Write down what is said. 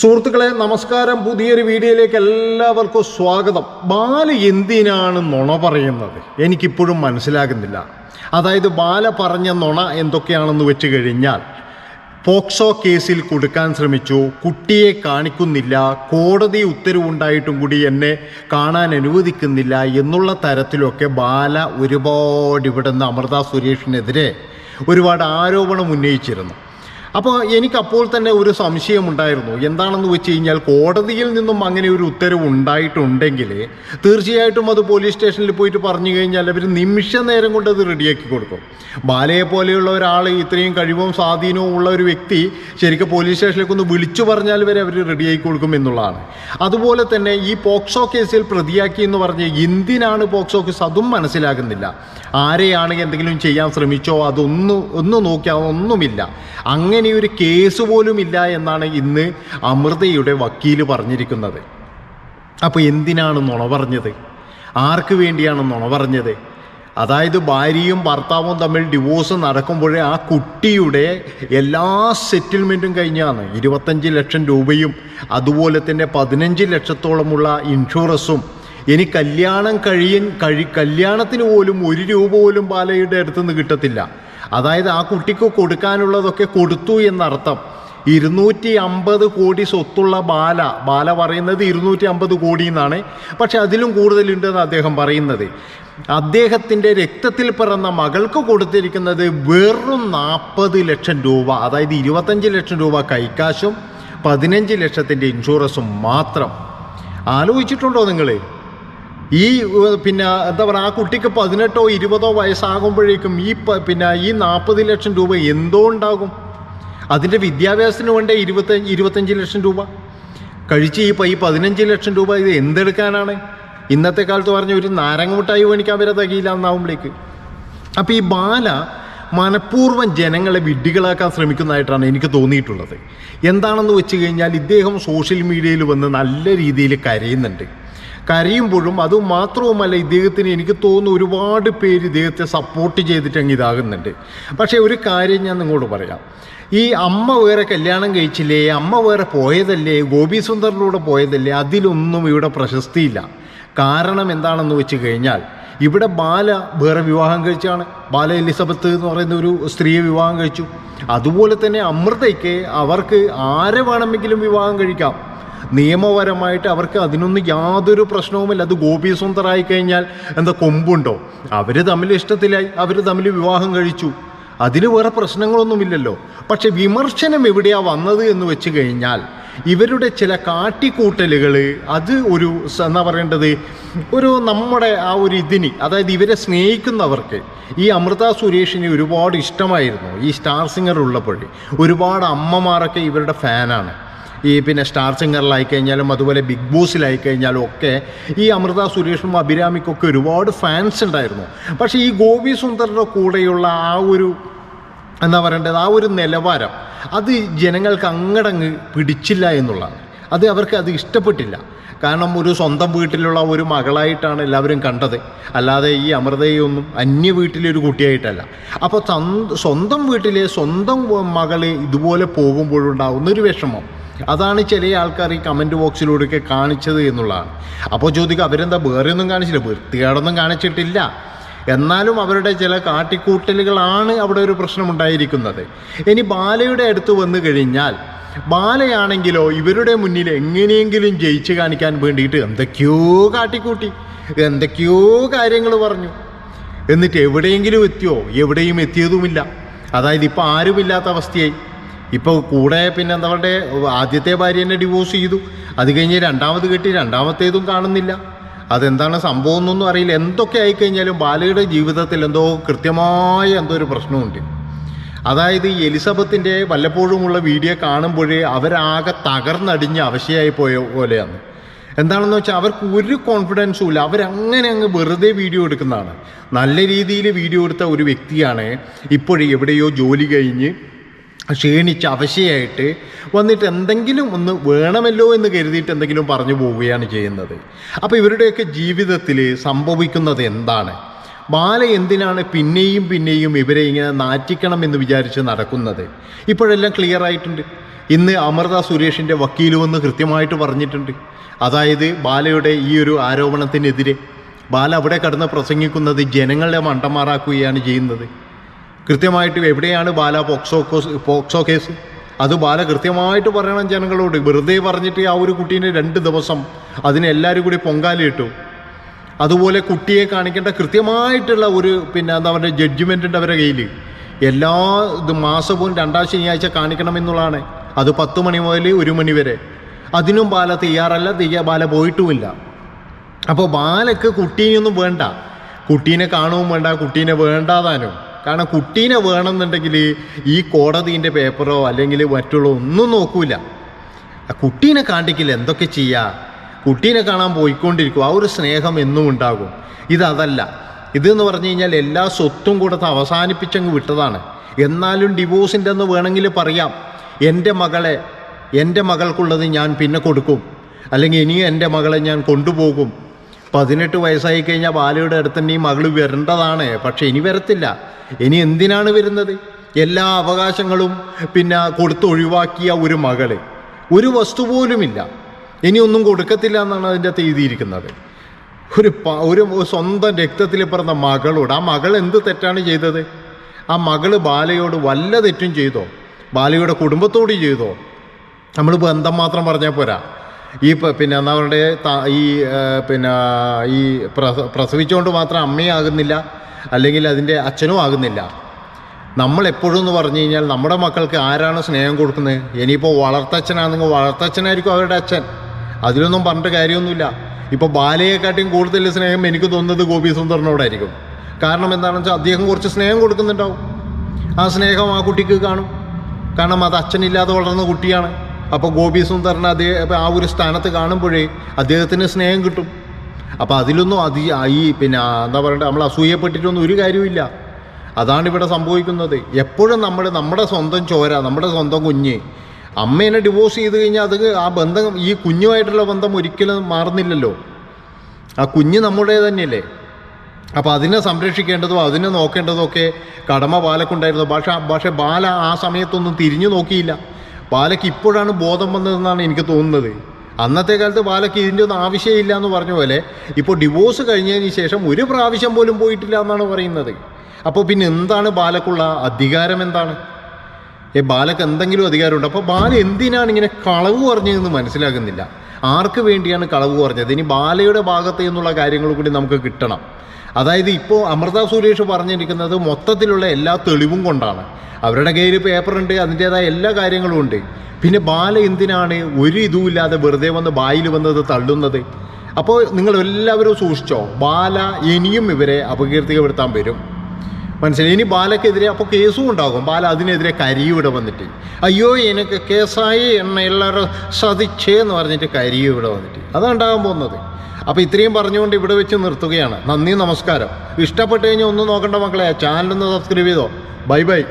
സുഹൃത്തുക്കളെ നമസ്കാരം. പുതിയൊരു വീഡിയോയിലേക്ക് എല്ലാവർക്കും സ്വാഗതം. ബാല എന്തിനാണ് നുണ പറയുന്നത്? എനിക്കിപ്പോഴും മനസ്സിലാകുന്നില്ല. അതായത് ബാല പറഞ്ഞ നുണ എന്തൊക്കെയാണെന്ന് വെച്ച് കഴിഞ്ഞാൽ പോക്സോ കേസിൽ കൊടുക്കാൻ ശ്രമിച്ചു. കുട്ടിയെ കാണിക്കുന്നില്ല. കോടതി ഉത്തരവുണ്ടായിട്ടും കൂടി എന്നെ കാണാൻ അനുവദിക്കുന്നില്ല എന്നുള്ള തരത്തിലൊക്കെ ബാല ഒരുപാട് ഇവിടുന്ന് അമൃത സുരേഷിനെതിരെ ഒരുപാട് ആരോപണം ഉന്നയിച്ചിരുന്നു. അപ്പോൾ എനിക്കപ്പോൾ തന്നെ ഒരു സംശയമുണ്ടായിരുന്നു. എന്താണെന്ന് വെച്ച് കഴിഞ്ഞാൽ കോടതിയിൽ നിന്നും അങ്ങനെ ഒരു ഉത്തരവ് ഉണ്ടായിട്ടുണ്ടെങ്കിൽ തീർച്ചയായിട്ടും അത് പോലീസ് സ്റ്റേഷനിൽ പോയിട്ട് പറഞ്ഞു കഴിഞ്ഞാൽ അവർ നിമിഷ നേരം കൊണ്ട് അത് റെഡിയാക്കി കൊടുക്കും. ബാലയെ പോലെയുള്ള ഒരാൾ ഇത്രയും കഴിവും സ്വാധീനവും ഉള്ള ഒരു വ്യക്തി ശരിക്കും പോലീസ് സ്റ്റേഷനിലേക്ക് ഒന്ന് വിളിച്ചു പറഞ്ഞാൽ വരെ അവർ റെഡിയാക്കി കൊടുക്കും എന്നുള്ളതാണ്. അതുപോലെ തന്നെ ഈ പോക്സോ കേസിൽ പ്രതിയാക്കി എന്ന് പറഞ്ഞ് എന്തിനാണ് പോക്സോ കേസ് അതും മനസ്സിലാകുന്നില്ല? ആരെയാണ് എന്തെങ്കിലും ചെയ്യാൻ ശ്രമിച്ചോ? അതൊന്നും ഒന്നും നോക്കിയാൽ ഒന്നുമില്ല. അങ്ങനെ ഒരു കേസ് പോലും ഇല്ല എന്നാണ് ഇന്ന് അമൃതയുടെ വക്കീൽ പറഞ്ഞിരിക്കുന്നത്. അപ്പോൾ എന്തിനാണ് നുണ പറഞ്ഞത്? ആർക്ക് വേണ്ടിയാണ് നുണ പറഞ്ഞത്? അതായത് ഭാര്യയും ഭർത്താവും തമ്മിൽ ഡിവോഴ്സ് നടക്കുമ്പോഴേ ആ കുട്ടിയുടെ എല്ലാ സെറ്റിൽമെന്റും കഴിഞ്ഞാണ്. ഇരുപത്തഞ്ച് ലക്ഷം രൂപയും അതുപോലെ തന്നെ പതിനഞ്ച് ലക്ഷത്തോളമുള്ള ഇൻഷുറൻസും ഇനി കല്യാണം കഴിയൻ കഴി കല്യാണത്തിന് പോലും ഒരു രൂപ പോലും ബാലയുടെ അടുത്തുനിന്ന് കിട്ടത്തില്ല. അതായത് ആ കുട്ടിക്ക് കൊടുക്കാനുള്ളതൊക്കെ കൊടുത്തു എന്നർത്ഥം. ഇരുന്നൂറ്റി അമ്പത് കോടി സ്വത്തുള്ള ബാല. ബാല പറയുന്നത് ഇരുന്നൂറ്റി അമ്പത് കോടി എന്നാണ്. പക്ഷെ അതിലും കൂടുതലുണ്ടെന്ന് അദ്ദേഹം പറയുന്നത്. അദ്ദേഹത്തിന്റെ രക്തത്തിൽ പിറന്ന മകൾക്ക് കൊടുത്തിരിക്കുന്നത് വെറും നാൽപ്പത് ലക്ഷം രൂപ. അതായത് ഇരുപത്തഞ്ച് ലക്ഷം രൂപ കൈക്കാശും പതിനഞ്ച് ലക്ഷത്തിന്റെ ഇൻഷുറൻസും മാത്രം. ആലോചിച്ചിട്ടുണ്ടോ നിങ്ങൾ ഈ പിന്നെ എന്താ പറയുക ആ കുട്ടിക്ക് പതിനെട്ടോ ഇരുപതോ വയസ്സാകുമ്പോഴേക്കും ഈ പിന്നെ ഈ നാൽപ്പത് ലക്ഷം രൂപ എന്തോ ഉണ്ടാകും അതിന്റെ വിദ്യാഭ്യാസത്തിന് വേണ്ട ഇരുപത്തഞ്ച് ഇരുപത്തഞ്ച് ലക്ഷം രൂപ? കഴിച്ച് ഈ ഈ പതിനഞ്ച് ലക്ഷം രൂപ ഇത് എന്തെടുക്കാനാണ്? ഇന്നത്തെ കാലത്ത് പറഞ്ഞ ഒരു നാരങ്ങ മിഠായി വരെ തികയില്ല എന്നാവുമ്പോഴേക്ക്. അപ്പോൾ ഈ ബാല മനഃപൂർവം ജനങ്ങളെ വിഡ്ഢികളാക്കാൻ ശ്രമിക്കുന്നതായിട്ടാണ് എനിക്ക് തോന്നിയിട്ടുള്ളത്. എന്താണെന്ന് വെച്ച് കഴിഞ്ഞാൽ ഇദ്ദേഹം സോഷ്യൽ മീഡിയയിൽ വന്ന് നല്ല രീതിയിൽ കരയുന്നുണ്ട്. കരയുമ്പോഴും അത് മാത്രവുമല്ല ഇദ്ദേഹത്തിന് എനിക്ക് തോന്നുന്നു ഒരുപാട് പേര് ഇദ്ദേഹത്തെ സപ്പോർട്ട് ചെയ്തിട്ട് അങ്ങ് ഇതാകുന്നുണ്ട്. പക്ഷേ ഒരു കാര്യം ഞാൻ നിങ്ങളോട് പറയാം. ഈ അമ്മ വേറെ കല്യാണം കഴിച്ചില്ലേ അമ്മ വേറെ പോയതല്ലേ ഗോപി സുന്ദറിലൂടെ പോയതല്ലേ അതിലൊന്നും ഇവിടെ പ്രശസ്തിയില്ല. കാരണം എന്താണെന്ന് വെച്ച് കഴിഞ്ഞാൽ ഇവിടെ ബാല വേറെ വിവാഹം കഴിച്ചാണ്. ബാല എലിസബത്ത് എന്ന് പറയുന്ന ഒരു സ്ത്രീയെ വിവാഹം കഴിച്ചു. അതുപോലെ തന്നെ അമൃതയ്ക്ക് അവർക്ക് ആരെ വേണമെങ്കിലും വിവാഹം കഴിക്കാം. നിയമപരമായിട്ട് അവർക്ക് അതിനൊന്നും യാതൊരു പ്രശ്നവുമില്ല. അത് ഗോപി സുന്ദറായി കഴിഞ്ഞാൽ എന്താ കൊമ്പുണ്ടോ? അവർ തമ്മിൽ ഇഷ്ടത്തിലായി. അവർ തമ്മിൽ വിവാഹം കഴിച്ചു. അതിന് വേറെ പ്രശ്നങ്ങളൊന്നുമില്ലല്ലോ. പക്ഷെ വിമർശനം എവിടെയാണ് വന്നത് എന്ന് വെച്ച് കഴിഞ്ഞാൽ ഇവരുടെ ചില കാട്ടിക്കൂട്ടലുകൾ അത് ഒരു എന്നാ പറയേണ്ടത്? ഒരു നമ്മുടെ ആ ഒരു ഇതിന് അതായത് ഇവരെ സ്നേഹിക്കുന്നവർക്ക് ഈ അമൃത സുരേഷിനെ ഒരുപാട് ഇഷ്ടമായിരുന്നു. ഈ സ്റ്റാർ സിംഗർ ഉള്ളപ്പോഴേ ഒരുപാട് അമ്മമാരൊക്കെ ഇവരുടെ ഫാനാണ്. ഈ പിന്നെ സ്റ്റാർ സിംഗറിലായി കഴിഞ്ഞാലും അതുപോലെ ബിഗ് ബോസിലായി കഴിഞ്ഞാലും ഒക്കെ ഈ അമൃത സുരേഷും അഭിരാമിക്കൊക്കെ ഒരുപാട് ഫാൻസ് ഉണ്ടായിരുന്നു. പക്ഷേ ഈ ഗോപി സുന്ദറിന്റെ കൂടെയുള്ള ആ ഒരു എന്താ പറയേണ്ടത്? ആ ഒരു നിലവാരം അത് ജനങ്ങൾക്ക് അങ്ങടങ്ങ് പിടിച്ചില്ല എന്നുള്ളതാണ്. അത് അവർക്ക് അത് ഇഷ്ടപ്പെട്ടില്ല. കാരണം ഒരു സ്വന്തം വീട്ടിലുള്ള ഒരു മകളായിട്ടാണ് എല്ലാവരും കണ്ടത്. അല്ലാതെ ഈ അമൃതയൊന്നും അന്യ വീട്ടിലെ ഒരു കുട്ടിയായിട്ടല്ല. അപ്പോൾ സ്വന്തം വീട്ടിലെ സ്വന്തം മകൾ ഇതുപോലെ പോകുമ്പോഴുണ്ടാകുന്ന ഒരു വിഷമം. അതാണ് ചില ആൾക്കാർ ഈ കമന്റ് ബോക്സിലൂടെയൊക്കെ കാണിച്ചത് എന്നുള്ളതാണ്. അപ്പോൾ ചോദിക്കുക അവരെന്താ വേറെ ഒന്നും കാണിച്ചില്ല വൃത്തികേടൊന്നും കാണിച്ചിട്ടില്ല. എന്നാലും അവരുടെ ചില കാട്ടിക്കൂട്ടലുകളാണ് അവിടെ ഒരു പ്രശ്നമുണ്ടായിരിക്കുന്നത്. ഇനി ബാലയുടെ അടുത്ത് വന്നു കഴിഞ്ഞാൽ ബാലയാണെങ്കിലോ ഇവരുടെ മുന്നിൽ എങ്ങനെയെങ്കിലും ജയിച്ച് കാണിക്കാൻ വേണ്ടിയിട്ട് എന്തൊക്കെയോ കാട്ടിക്കൂട്ടി എന്തൊക്കെയോ കാര്യങ്ങൾ പറഞ്ഞു. എന്നിട്ട് എവിടെയെങ്കിലും എത്തിയോ? എവിടെയും എത്തിയതുമില്ല. അതായത് ഇപ്പോൾ ആരുമില്ലാത്ത അവസ്ഥയായി. ഇപ്പോൾ കൂടെ പിന്നെ എന്താ പറയുക ആദ്യത്തെ ഭാര്യനെ ഡിവോഴ്സ് ചെയ്തു. അത് കഴിഞ്ഞ് രണ്ടാമത് കെട്ടി രണ്ടാമത്തേതും കാണുന്നില്ല. അതെന്താണ് സംഭവം എന്നൊന്നും അറിയില്ല. എന്തൊക്കെ ആയിക്കഴിഞ്ഞാലും ബാലയുടെ ജീവിതത്തിൽ എന്തോ കൃത്യമായ എന്തോ ഒരു പ്രശ്നമുണ്ട്. അതായത് എലിസബത്തിന്റെ വല്ലപ്പോഴുമുള്ള വീഡിയോ കാണുമ്പോഴേ അവരാകെ തകർന്നടിഞ്ഞ് അവശയായി പോയ പോലെയാണ്. എന്താണെന്ന് വെച്ചാൽ അവർക്ക് ഒരു കോൺഫിഡൻസും ഇല്ല. അവരങ്ങനെ അങ്ങ് വെറുതെ വീഡിയോ എടുക്കുന്നതാണ്. നല്ല രീതിയിൽ വീഡിയോ എടുത്ത ഒരു വ്യക്തിയാണ് ഇപ്പോഴും എവിടെയോ ജോലി കഴിഞ്ഞ് ക്ഷീണിച്ച് അവശയായിട്ട് വന്നിട്ട് എന്തെങ്കിലും ഒന്ന് വേണമല്ലോ എന്ന് കരുതിയിട്ട് എന്തെങ്കിലും പറഞ്ഞു പോവുകയാണ് ചെയ്യുന്നത്. അപ്പോൾ ഇവരുടെയൊക്കെ ജീവിതത്തിൽ സംഭവിക്കുന്നത് എന്താണ്? ബാല എന്തിനാണ് പിന്നെയും പിന്നെയും ഇവരെ ഇങ്ങനെ നാറ്റിക്കണം എന്ന് വിചാരിച്ച് നടക്കുന്നത്? ഇപ്പോഴെല്ലാം ക്ലിയർ ആയിട്ടുണ്ട്. ഇന്ന് അമൃത സുരേഷിന്റെ വക്കീലുമെന്ന് കൃത്യമായിട്ട് പറഞ്ഞിട്ടുണ്ട്. അതായത് ബാലയുടെ ഈ ഒരു ആരോപണത്തിനെതിരെ. ബാല അവിടെ കടന്ന് പ്രസംഗിക്കുന്നത് ജനങ്ങളെ മണ്ടന്മാരാക്കുകയാണ് ചെയ്യുന്നത്. കൃത്യമായിട്ട് എവിടെയാണ് ബാല പോക്സോ കോസ് പോക്സോ കേസ്? അത് ബാല കൃത്യമായിട്ട് പറയണം ജനങ്ങളോട്. വെറുതെ പറഞ്ഞിട്ട് ആ ഒരു കുട്ടീനെ രണ്ട് ദിവസം അതിന് എല്ലാവരും കൂടി പൊങ്കാലയിട്ടു. അതുപോലെ കുട്ടിയെ കാണിക്കേണ്ട കൃത്യമായിട്ടുള്ള ഒരു പിന്നെ എന്താ പറയുക ജഡ്ജ്മെന്റ് അവരുടെ കയ്യിൽ എല്ലാ ഇത് മാസവും രണ്ടാം ശനിയാഴ്ച കാണിക്കണമെന്നുള്ളതാണ് അത് പത്ത് മണി മുതൽ ഒരു മണി വരെ. അതിനും ബാല തയ്യാറല്ല തയ്യാ ബാല പോയിട്ടുമില്ല. അപ്പോൾ ബാലക്ക് കുട്ടീനെയൊന്നും വേണ്ട. കുട്ടീനെ കാണുകയും വേണ്ട കുട്ടീനെ വേണ്ടാതാനും. കാരണം കുട്ടീനെ വേണമെന്നുണ്ടെങ്കിൽ ഈ കോടതിന്റെ പേപ്പറോ അല്ലെങ്കിൽ മറ്റുള്ള ഒന്നും നോക്കൂല. കുട്ടീനെ കാണിക്കില്ല എന്തൊക്കെ ചെയ്യുക കുട്ടീനെ കാണാൻ പോയിക്കൊണ്ടിരിക്കും. ആ ഒരു സ്നേഹം എന്നും ഉണ്ടാകും. ഇതതല്ല ഇതെന്ന് പറഞ്ഞു കഴിഞ്ഞാൽ എല്ലാ സ്വത്തും കൂടെ അവസാനിപ്പിച്ചങ്ങ് വിട്ടതാണ്. എന്നാലും ഡിവോഴ്സിന്റെ എന്ന് വേണമെങ്കിൽ പറയാം. എന്റെ മകളെ എന്റെ മകൾക്കുള്ളത് ഞാൻ പിന്നെ കൊടുക്കും. അല്ലെങ്കിൽ ഇനിയും എന്റെ മകളെ ഞാൻ കൊണ്ടുപോകും. പതിനെട്ട് വയസ്സായി കഴിഞ്ഞാൽ ബാലയുടെ അടുത്ത് തന്നെ ഈ മകൾ വരേണ്ടതാണ്. പക്ഷെ ഇനി വരത്തില്ല. ഇനി എന്തിനാണ് വരുന്നത്? എല്ലാ അവകാശങ്ങളും പിന്നെ കൊടുത്തൊഴിവാക്കിയ ഒരു മകൾ. ഒരു വസ്തു പോലുമില്ല. ഇനി ഒന്നും കൊടുക്കത്തില്ല എന്നാണ് അതിന്റെ അകത്ത് എഴുതിയിരിക്കുന്നത് ഒരു ഒരു സ്വന്തം രക്തത്തിൽ പിറന്ന മകളോട് ആ മകൾ എന്ത് തെറ്റാണ് ചെയ്തത്? ആ മകൾ ബാലയോട് വല്ല തെറ്റും ചെയ്തോ? ബാലയുടെ കുടുംബത്തോട് ചെയ്തോ? നമ്മൾ ബന്ധം മാത്രം പറഞ്ഞാൽ പോരാ. ഈ പിന്നെ അവരുടെ ഈ പിന്നെ ഈ പ്രസ പ്രസവിച്ചുകൊണ്ട് മാത്രം അമ്മയാകുന്നില്ല അല്ലെങ്കിൽ അതിന്റെ അച്ഛനും ആകുന്നില്ല. നമ്മൾ എപ്പോഴും എന്ന് പറഞ്ഞു കഴിഞ്ഞാൽ നമ്മുടെ മക്കൾക്ക് ആരാണ് സ്നേഹം കൊടുക്കുന്നത്? ഇനിയിപ്പോൾ വളർത്തച്ഛനാണെങ്കിൽ വളർത്തച്ഛനായിരിക്കും അവരുടെ അച്ഛൻ. അതിലൊന്നും പറഞ്ഞിട്ട് കാര്യമൊന്നുമില്ല. ഇപ്പോൾ ബാലയെക്കാട്ടിയും കൂടുതൽ സ്നേഹം എനിക്ക് തോന്നുന്നത് ഗോപി സുന്ദറിനോടായിരിക്കും കാരണം എന്താണെന്ന് വെച്ചാൽ അദ്ദേഹം കുറച്ച് സ്നേഹം കൊടുക്കുന്നുണ്ടാവും. ആ സ്നേഹം ആ കുട്ടിക്ക് കാണും. കാരണം അത് അച്ഛനില്ലാതെ വളർന്ന കുട്ടിയാണ്. അപ്പോൾ ഗോപി സുന്ദറിന് അദ്ദേഹം ആ ഒരു സ്ഥാനത്ത് കാണുമ്പോഴേ അദ്ദേഹത്തിന് സ്നേഹം കിട്ടും. അപ്പോൾ അതിലൊന്നും അതി ഈ പിന്നെ എന്താ പറയുക നമ്മൾ അസൂയപ്പെട്ടിട്ടൊന്നും ഒരു കാര്യമില്ല അതാണ് ഇവിടെ സംഭവിക്കുന്നത്. എപ്പോഴും നമ്മൾ നമ്മുടെ സ്വന്തം ചോര നമ്മുടെ സ്വന്തം കുഞ്ഞ്. അമ്മേനെ ഡിവോഴ്സ് ചെയ്ത് കഴിഞ്ഞാൽ അത് ആ ബന്ധം ഈ കുഞ്ഞുമായിട്ടുള്ള ബന്ധം ഒരിക്കലും മാറുന്നില്ലല്ലോ. ആ കുഞ്ഞ് നമ്മുടെ തന്നെയല്ലേ. അപ്പോൾ അതിനെ സംരക്ഷിക്കേണ്ടതും അതിനെ നോക്കേണ്ടതും ഒക്കെ കടമ ബാലക്കുണ്ടായിരുന്നു പക്ഷേ പക്ഷേ ബാല ആ സമയത്തൊന്നും തിരിഞ്ഞു നോക്കിയില്ല. ബാലയ്ക്ക് ഇപ്പോഴാണ് ബോധം വന്നതെന്നാണ് എനിക്ക് തോന്നുന്നത്. അന്നത്തെ കാലത്ത് ബാലയ്ക്ക് ഇതിന്റെ ഒന്നും ആവശ്യമില്ല എന്ന് പറഞ്ഞ പോലെ ഇപ്പോൾ ഡിവോഴ്സ് കഴിഞ്ഞതിന് ശേഷം ഒരു പ്രാവശ്യം പോലും പോയിട്ടില്ല എന്നാണ് പറയുന്നത്. അപ്പോൾ പിന്നെ എന്താണ് ബാലക്കുള്ള അധികാരം എന്താണ്? ഏ ബാലക്ക് എന്തെങ്കിലും അധികാരമുണ്ട്. അപ്പോൾ ബാല എന്തിനാണ് ഇങ്ങനെ കളവ് പറഞ്ഞതെന്ന് മനസ്സിലാകുന്നില്ല. ആർക്ക് വേണ്ടിയാണ് കളവ് പറഞ്ഞത്? ഇനി ബാലയുടെ ഭാഗത്ത് നിന്നുള്ള കാര്യങ്ങൾ കൂടി നമുക്ക് കിട്ടണം. അതായത് ഇപ്പോൾ അമൃത സുരേഷ് പറഞ്ഞിരിക്കുന്നത് മൊത്തത്തിലുള്ള എല്ലാ തെളിവും കൊണ്ടാണ്. അവരുടെ കയ്യിൽ പേപ്പറുണ്ട് അതിന്റേതായ എല്ലാ കാര്യങ്ങളും ഉണ്ട്. പിന്നെ ബാല എന്തിനാണ് ഒരു ഇതുമില്ലാതെ വെറുതെ വന്ന് ബായിൽ വന്നത് തള്ളുന്നത്? അപ്പോൾ നിങ്ങൾ എല്ലാവരും സൂക്ഷിച്ചോ? ബാല ഇനിയും ഇവരെ അപകീർത്തികപ്പെടുത്താൻ വരും. മനസ്സിലായി? ഇനി ബാലക്കെതിരെ അപ്പോൾ കേസും ഉണ്ടാകും. ബാല അതിനെതിരെ കരിയും ഇവിടെ വന്നിട്ട്. അയ്യോ എനിക്ക് കേസായി എന്നെ എല്ലാവരും സതിച്ചേ എന്ന് പറഞ്ഞിട്ട് കരിയും ഇവിടെ വന്നിട്ട്. അതാണ് ഉണ്ടാകാൻ പോകുന്നത്. അപ്പോൾ ഇത്രയും പറഞ്ഞുകൊണ്ട് ഇവിടെ വെച്ച് നിർത്തുകയാണ്. നന്ദി നമസ്കാരം. ഇഷ്ടപ്പെട്ട് കഴിഞ്ഞാൽ ഒന്നും നോക്കണ്ട മക്കളെ. ചാനലൊന്ന് സബ്സ്ക്രൈബ് ചെയ്തോ. Bye bye